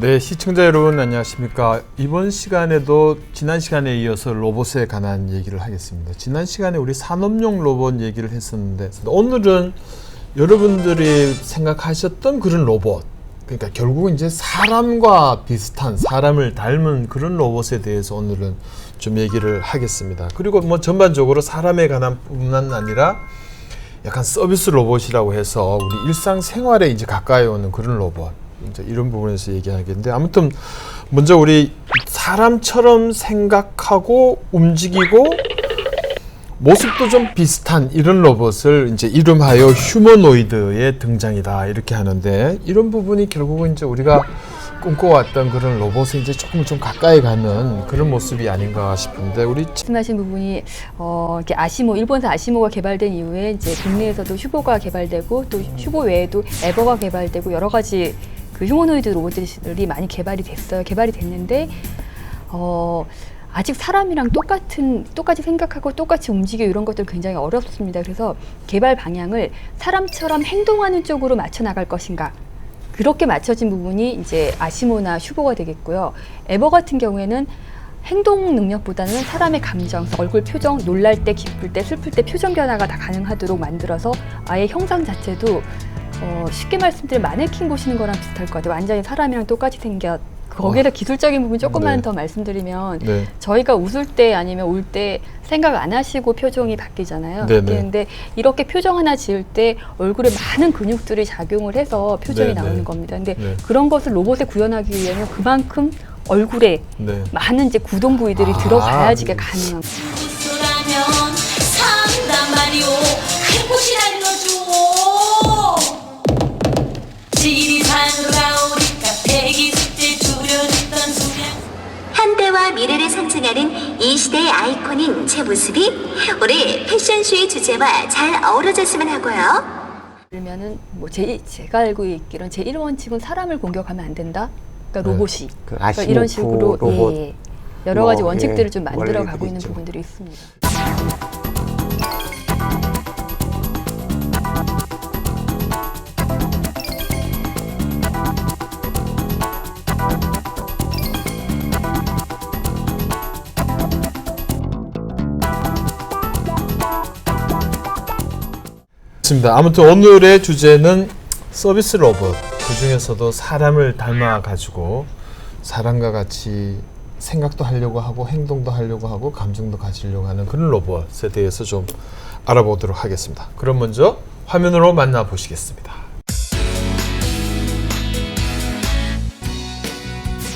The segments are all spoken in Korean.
네, 시청자 여러분 안녕하십니까? 이번 시간에도 지난 시간에 이어서 로봇에 관한 얘기를 하겠습니다. 지난 시간에 우리 산업용 로봇 얘기를 했었는데 오늘은 여러분들이 생각하셨던 그런 로봇 그러니까 결국은 이제 사람과 비슷한 사람을 닮은 그런 로봇에 대해서 오늘은 좀 얘기를 하겠습니다. 그리고 뭐 전반적으로 사람에 관한 뿐만 아니라 약간 서비스 로봇이라고 해서 우리 일상 생활에 이제 가까이 오는 그런 로봇 이제 이런 부분에서 얘기하겠는데 아무튼 먼저 우리 사람처럼 생각하고 움직이고 모습도 좀 비슷한 이런 로봇을 이제 이름하여 휴머노이드의 등장이다 이렇게 하는데 이런 부분이 결국은 이제 우리가 꿈꿔왔던 그런 로봇에 이제 조금 좀 가까이 가는 그런 모습이 아닌가 싶은데 우리 말씀하신 부분이 어, 이렇게 아시모 일본에서 아시모가 개발된 이후에 이제 국내에서도 휴보가 개발되고 또 휴보 외에도 에버가 개발되고 여러 가지 그 휴머노이드 로봇들이 많이 개발이 됐어요. 개발이 됐는데 어, 아직 사람이랑 똑같은 똑같이 생각하고 똑같이 움직여 이런 것들 굉장히 어렵습니다. 그래서 개발 방향을 사람처럼 행동하는 쪽으로 맞춰 나갈 것인가 그렇게 맞춰진 부분이 이제 아시모나 슈보가 되겠고요. 에버 같은 경우에는 행동 능력보다는 사람의 감정, 얼굴 표정, 놀랄 때, 기쁠 때, 슬플 때 표정 변화가 다 가능하도록 만들어서 아예 형상 자체도 어, 쉽게 말씀드리면 마네킹 보시는 거랑 비슷할 것 같아요. 완전히 사람이랑 똑같이 생겼. 거기에 다 기술적인 부분 조금만 네. 더 말씀드리면 네. 저희가 웃을 때 아니면 울 때 생각 안 하시고 표정이 바뀌잖아요. 네네. 바뀌는데 이렇게 표정 하나 지을 때 얼굴에 많은 근육들이 작용을 해서 표정이 네네. 나오는 겁니다. 근데 네. 그런 것을 로봇에 구현하기 위해는 그만큼 얼굴에 네. 많은 이제 구동 부위들이 아, 들어가야지 네. 가능합니다. 현대와 미래를 상징하는 이 시대의 아이콘인 제 모습이 올해 패션쇼의 주제와 잘 어우러졌으면 하고요. 그러면은 뭐 제, 제가 알고 있기로는 제 1원칙은 사람을 공격하면 안 된다. 그러니까 네. 로봇이. 그 그러니까 아시모프 이런 식으로 로봇 예, 예. 여러 가지 뭐, 원칙들을 예, 좀 만들어 가고 원리들이 있는 있죠. 부분들이 있습니다. 맞습니다. 아무튼 오늘의 주제는 서비스 로봇. 그 중에서도 사람을 닮아 가지고 사람과 같이 생각도 하려고 하고 행동도 하려고 하고 감정도 가지려고 하는 그런 로봇에 대해서 좀 알아보도록 하겠습니다. 그럼 먼저 화면으로 만나 보시겠습니다.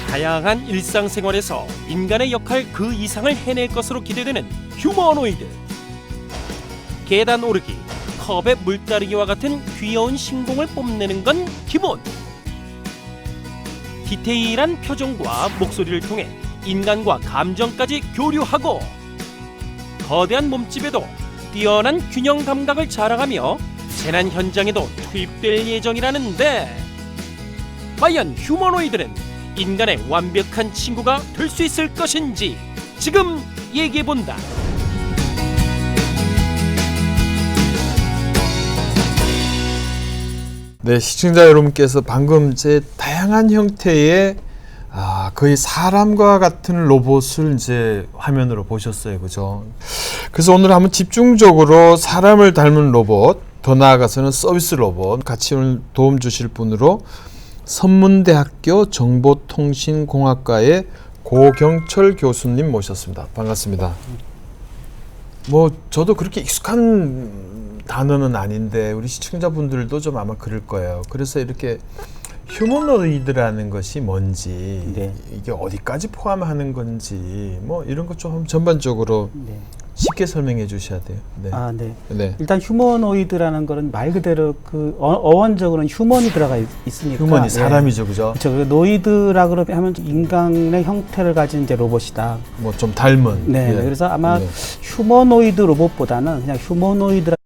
다양한 일상생활에서 인간의 역할 그 이상을 해낼 것으로 기대되는 휴머노이드. 계단 오르기, 컵에 물 따르기와 같은 귀여운 신공을 뽐내는 건 기본. 디테일한 표정과 목소리를 통해 인간과 감정까지 교류하고 거대한 몸집에도 뛰어난 균형 감각을 자랑하며 재난 현장에도 투입될 예정이라는데 과연 휴머노이드는 인간의 완벽한 친구가 될 수 있을 것인지 지금 얘기해 본다. 네, 시청자 여러분께서 방금 제 다양한 형태의 아, 거의 사람과 같은 로봇을 이제 화면으로 보셨어요. 그죠? 그래서 오늘 한번 집중적으로 사람을 닮은 로봇, 더 나아가서는 서비스 로봇 같이 오늘 도움 주실 분으로 선문대학교 정보통신공학과의 고경철 교수님 모셨습니다. 반갑습니다. 뭐 저도 그렇게 익숙한 단어는 아닌데 우리 시청자분들도 좀 아마 그럴 거예요. 그래서 이렇게 휴머노이드라는 것이 뭔지 네. 이게 어디까지 포함하는 건지 뭐 이런 것 좀 전반적으로 네. 쉽게 설명해 주셔야 돼요. 네. 아, 네. 네. 일단 휴머노이드라는 거는 말 그대로 그 어, 어원적으로는 휴먼이 들어가 있, 으니까 휴먼이 사람이죠, 그죠? 그렇죠. 그 노이드라 그러면 하면 인간의 형태를 가진 이제 로봇이다. 뭐 좀 닮은. 네. 예. 그래서 아마 네. 휴머노이드 로봇보다는 그냥 휴머노이드라